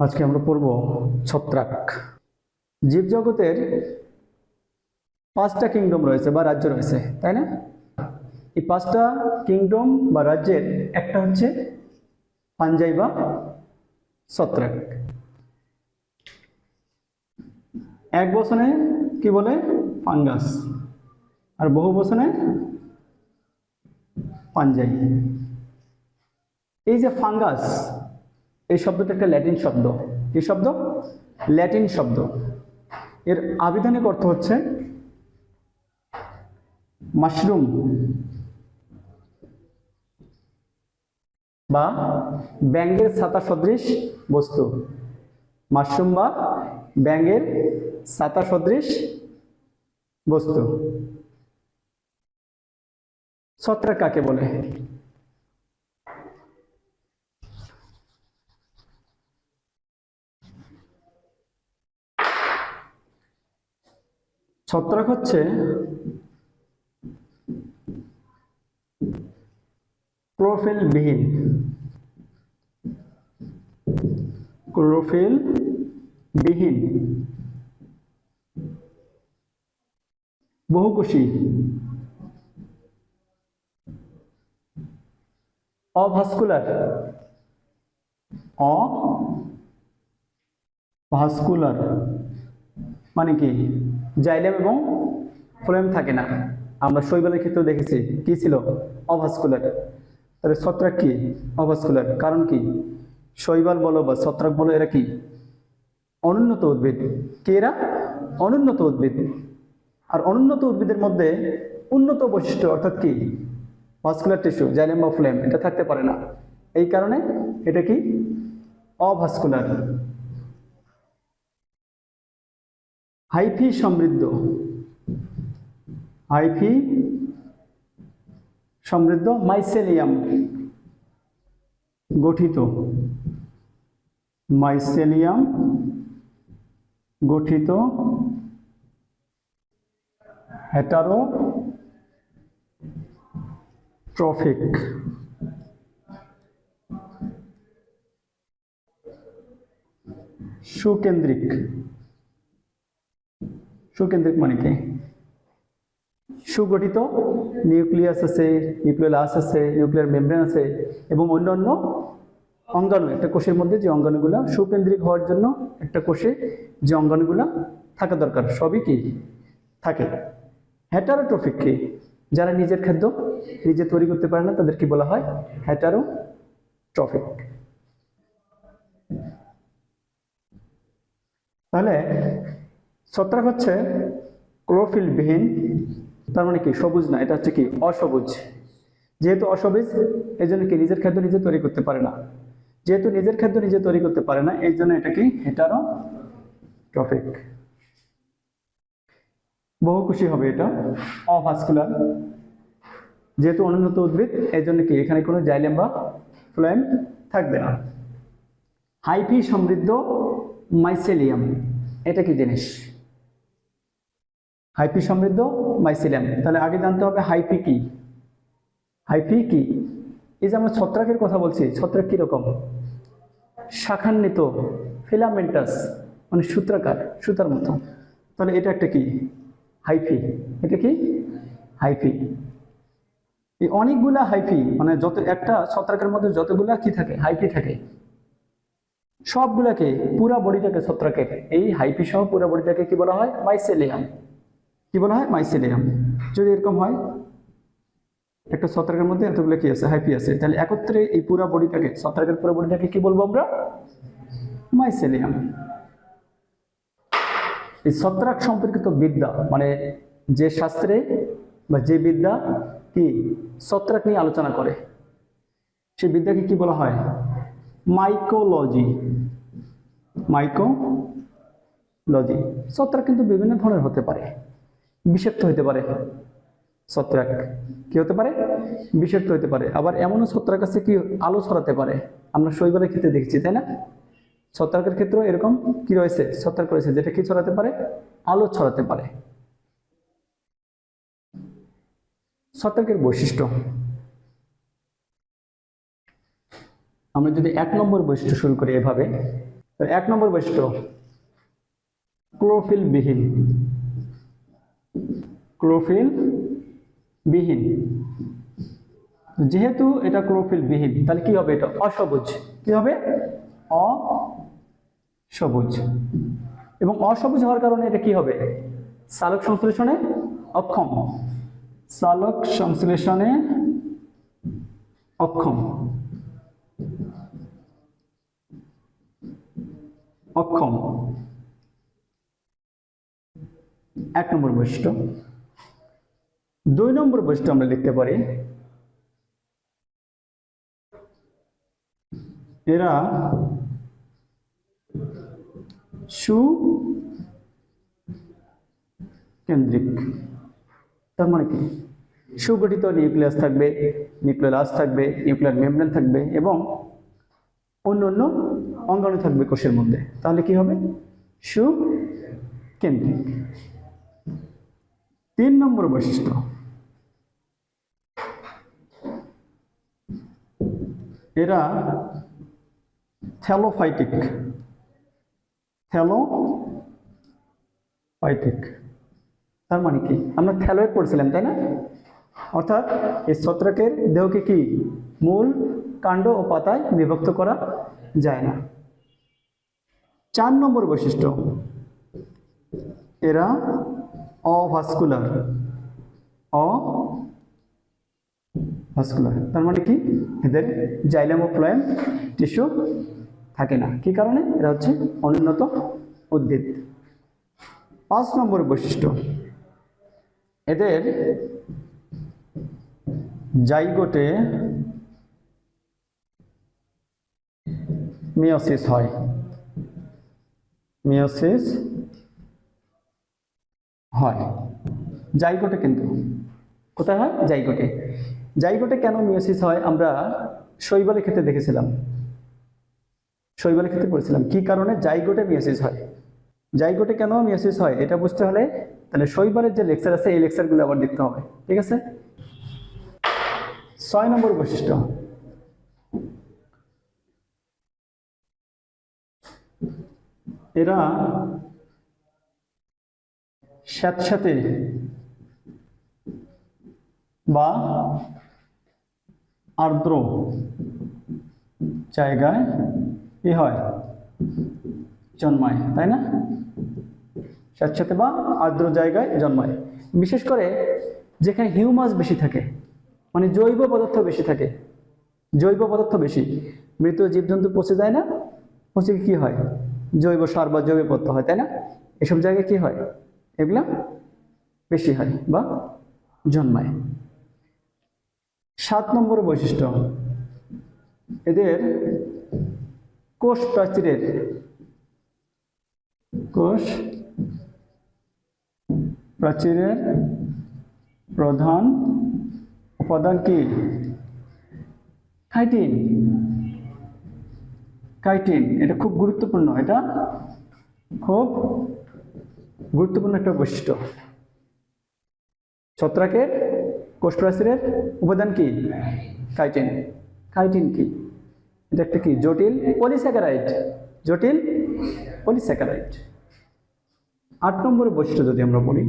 আজকে আমরা পড়ব ছত্রাক। জীবজগতের পাঁচটা কিংডম রয়েছে বা রাজ্য রয়েছে, তাই না? এই পাঁচটা কিংডম বা রাজ্যের একটা হচ্ছে পাঞ্জাই বা ছত্রাক। এক বছরে কি বলে? ফাঙ্গাস। আর বহু বছরে পাঞ্জাই। এই যে ফাঙ্গাস এই শব্দটা একটা ল্যাটিন শব্দ। কি শব্দ? ল্যাটিন শব্দ। এর আবিধানিক অর্থ হচ্ছে মাশরুম বা ব্যাঙের ছাতা সদৃশ বস্তু। মাশরুম বা ব্যাঙের ছাতা সদৃশ বস্তু। ছত্রাক কাকে বলে? ছত্রাক হচ্ছে ক্লোরোফিল বিহীন ক্লোরোফিল বিহীন বহুকোষী। অভাস্কুলার। অভাস্কুলার মানে কি? জাইলেম এবং ফ্লোয়েম থাকে না। আমরা শৈবালের ক্ষেত্রেও দেখেছি কি ছিল? অভাস্কুলার। তাহলে ছত্রাক কি? অভাস্কুলার। কারণ কি? শৈবাল বলো বা ছত্রাক বলো, এরা কি? অনুন্নত উদ্ভিদ। কে এরা? অনুন্নত উদ্ভিদ। আর অনুন্নত উদ্ভিদের মধ্যে উন্নত বৈশিষ্ট্য অর্থাৎ কি? ভাস্কুলার টিস্যু, জাইলেম বা ফ্লেম, এটা থাকতে পারে না। এই কারণে এটা কি? অভাস্কুলার। হাইফি সমৃদ্ধ। হাইফি সমৃদ্ধ মাইসেলিয়াম গঠিত। মাইসেলিয়াম গঠিত হেটারো ট্রফিক সুকেন্দ্রিক। সুকেন্দ্রিক মানে কি সুগঠিত নিউক্লিয়াস আছে নিউক্লিয়াস আছে, নিউক্লিয়ার মেমব্রেন আছে এবং অন্যান্য অঙ্গাণু, একটা কোষের মধ্যে যে অঙ্গাণুগুলো সুকেন্দ্রিক হওয়ার জন্য একটা কোষে যে অঙ্গাণুগুলো থাকা দরকার, সবই কি? থাকে। হ্যাটারোট্রফিক কি যারা নিজের খাদ্য নিজে তৈরি করতে পারে না তাদের কি বলা হয় হ্যাটারোট্রফিক তাহলে ছত্রাক হচ্ছে ক্লোরোফিল বিহীন তার মানে কি? সবুজ না, এটা হচ্ছে কি? অসবুজ। যেহেতু অসবুজ এই জন্য কি? নিজের খাদ্য নিজে তৈরি করতে পারে না। যেহেতু নিজের খাদ্য নিজে তৈরি করতে পারে না এই জন্য এটা কি? হেটারো ট্রফিক বহু খুশি হবে এটা। অভাস্কুলার। যেহেতু অনুন্নত উদ্ভিদ এই জন্য কি? এখানে কোনো জাইলেম বা ফ্লোয়েম থাকবে না। হাইফি সমৃদ্ধ মাইসেলিয়াম, এটা কি জিনিস? হাইপি সমৃদ্ধ মাইসিলিয়াম তাহলে আগে জানতে হবে হাইপি কি? হাইপি কি? এই যে আমরা ছত্রাকের কথা বলছি, ছত্রাক কীরকম? শাখান্বিত ফিলামেন্টাস মানে সূত্রাকার, সুতার মতো। তাহলে এটা একটা কি? হাইফি এটা কি? হাইফি এই অনেকগুলা হাইফি মানে যত একটা ছত্রাকের মধ্যে যতগুলা কি থাকে? হাইফি থাকে। সবগুলাকে পুরা বডিটাকে ছত্রাকের। এই হাইফি সহ পুরা বডিটাকে কি বলা হয়? মাইসেলিয়াম কি বলা হয়? মাইসেলিয়াম যদি এরকম হয়, একটা ছত্রাকের মধ্যে এতগুলো কি আছে? হাইপি আছে। তাহলে একত্রে এই পুরা বডিটাকে, ছত্রাকের পুরো বডিটাকে কি বলব আমরা? মাইসেলিয়াম এই ছত্রাক সম্পর্কিত বিদ্যা মানে যে শাস্ত্রে বা যে বিদ্যা কি ছত্রাক নিয়ে আলোচনা করে সেই বিদ্যাকে কি বলা হয়? মাইকোলজি মাইকোলজি ছত্রাক কিন্তু বিভিন্ন ধরনের হতে পারে। বিষাক্ত হতে পারে। ছত্রাক কি হতে পারে? বিষাক্ত হতে পারে। আবার এমনও ছত্রাক আছে কি আলো ছড়াতে পারে। আমরা শৈবালের ক্ষেত্রে দেখছি, তাই না? ছত্রাকের ক্ষেত্রেও এরকম কি রয়েছে? ছত্রাক রয়েছে, যেটা কি ছড়াতে পারে? আলো ছড়াতে পারে। ছত্রাকের বৈশিষ্ট্য। আমরা যদি এক নম্বর বৈশিষ্ট্য শুরু করি এভাবে এক নম্বর বৈশিষ্ট্য, ক্লোরোফিল বিহীন। ক্লোরোফিল বিহীন। যেহেতু এটা ক্লোরোফিল বিহীন, তাহলে কি হবে এটা? অসবুজ। কি হবে? অসবুজ। এবং অসবুজ হওয়ার কারণে এটা কি হবে? সালক সংশ্লেষণে অক্ষম। সালোক সংশ্লেষণে অক্ষম। অক্ষম। এক নম্বর বৈশিষ্ট্য। দুই নম্বর বৈশিষ্ট্য আমরা লিখতে পারি, এরা সু কেন্দ্রিক তার মানে কি? সুগঠিত নিউক্লিয়াস থাকবে নিউক্লিয়াস থাকবে, নিউক্লিয়ার মেমব্রেন থাকবে এবং অন্য অন্য অঙ্গাণু থাকবে কোষের মধ্যে। তাহলে কি হবে? সুকেন্দ্রিক। তিন নম্বর বৈশিষ্ট্য। এরা থ্যালোফাইটিক। থ্যালোফাইটিক। তার মানে কি? আমরা থ্যালোয়েড পড়ছিলাম, তাই না? অর্থাৎ এই ছত্রাকের দেহকে কি? মূল কাণ্ড ও পাতায় বিভক্ত করা যায় না। চার নম্বর বৈশিষ্ট্য। এরা অভাস্কুলার। অ ভাস্কুলার তার মানে কি? এদের জাইলাম ও টিস্যু থাকে না। কি কারণে? এরা হচ্ছে অনুন্নত উদ্ভিদ। পাঁচ নম্বর বৈশিষ্ট্য। এদের জাইগোটে মিওসিস হয়। মিওসিস হয়। জাইগোটে কিন্তু। কোথায় হয়? জাইগোটে। জাইগোটে কেন মিওসিস হয়? আমরা শৈবালের ক্ষেত্রে দেখেছিলাম। শৈবালের ক্ষেত্রে পড়েছিলাম। কি কারণে? জাইগোটে মিওসিস হয়। জাইগোটে কেন মিওসিস হয়? এটা বুঝতে হলে তাহলে শৈবালের যে লেকচার আছে, এই লেকচারগুলো আবার দেখতে হবে। ঠিক আছে? ছয় নম্বর বৈশিষ্ট্য। এরা স্যাঁতস্যাঁতে বা আর্দ্র জায়গায় কি হয়, জন্মায়, তাই না? স্যাঁতস্যাঁতে বা আর্দ্র জায়গায় জন্মায়। বিশেষ করে যেখানে হিউমাস বেশি থাকে মানে জৈব পদার্থ বেশি থাকে, জৈব পদার্থ বেশি, মৃত জীবজন্তু পচে যায় না? পচে কি হয়? জৈব সার বা জৈব পদার্থ হয়, তাই না? এসব জায়গায় কি হয়? এগুলা বেশি হয় বা জন্মায়। সাত নম্বর বৈশিষ্ট্য, এদের কোষ প্রাচীরের কোষ প্রাচীরের প্রধান উপাদান কি? কাইটিন। কাইটিন, এটা খুব গুরুত্বপূর্ণ, এটা খুব গুরুত্বপূর্ণ একটা বৈশিষ্ট্য। ছত্রাকের কোষপ্রাচীরের উপাদান কি? কাইটিন। কাইটিন কি? এটা একটা কি? জটিল পলিস্যাকারাইড জটিল পলিস্যাকারাইড আট নম্বর বৈশিষ্ট্য যদি আমরা বলি,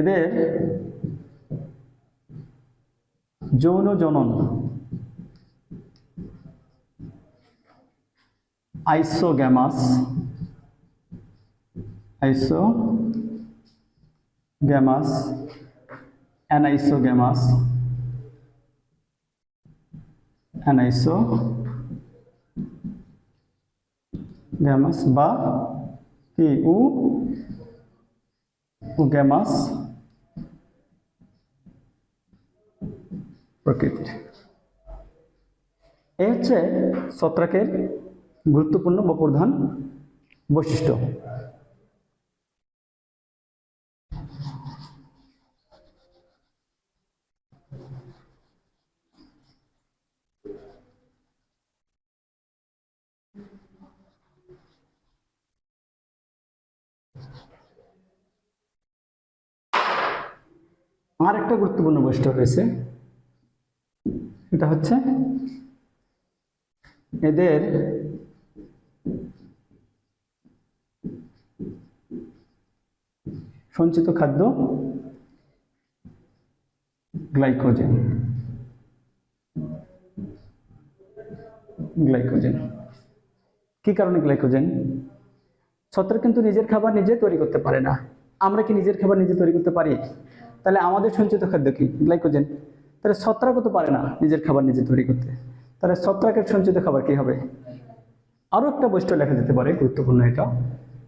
এদের যৌন জনন আইসোগ্যামাস। আইসো গ্যামাস অ্যানাইসোগ্যামাস অ্যানাইসো গ্যামাস বা কি উ গ্যামাস প্রকৃতির। এই হচ্ছে ছত্রাকের গুরুত্বপূর্ণ বা প্রধান বৈশিষ্ট্য। আর একটা গুরুত্বপূর্ণ বৈশিষ্ট্য রয়েছে। এটা হচ্ছে এদের সঞ্চিত খাদ্য গ্লাইকোজেন। গ্লাইকোজেন। কি কারণে গ্লাইকোজেন? ছত্রাক কিন্তু নিজের খাবার নিজে তৈরি করতে পারে না। আমরা কি নিজের খাবার নিজে তৈরি করতে পারি? তাহলে আমাদের সঞ্চিত খাদ্য কি? গ্লাইকোজেন। তাহলে ছত্রাকও তো পারে না নিজের খাবার নিজে তৈরি করতে। তাহলে ছত্রাকের সঞ্চিত খাবার কি হবে? আরও একটা বৈশিষ্ট্য লেখা যেতে পারে, গুরুত্বপূর্ণ এটা।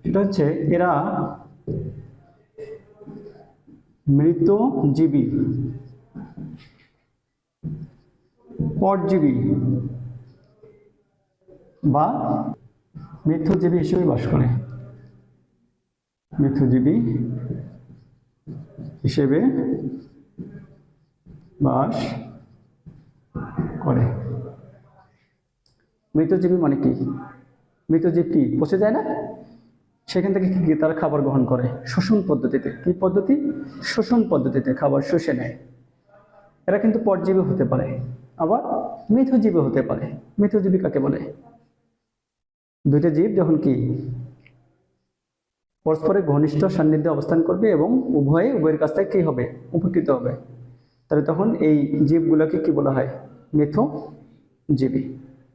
সেটা হচ্ছে এরা মৃত জীবী পরজীবী বা মৃত্যুজীবী হিসেবে বাস করে। মৃত্যুজীবী হিসেবে বাস করে। মৃতজীবী মানে কি? মৃতজীব কি? পচে যায় না? সেখান থেকে কি তারা খাবার গ্রহণ করে? শোষণ পদ্ধতিতে। কি পদ্ধতি? শোষণ পদ্ধতিতে খাবার শুষে নেয়। এরা কিন্তু পরজীবী হতে পারে। আবার মৃতজীবী হতে পারে। মৃতজীবী কাকে বলে? দুইটা জীব যখন কি পরস্পরের ঘনিষ্ঠ সান্নিধ্যে অবস্থান করবে এবং উভয়ে, উভয়ের কাছ থেকে কী হবে? উপকৃত হবে। তাহলে তখন এই জীবগুলোকে কি বলা হয়? মিথ জীবী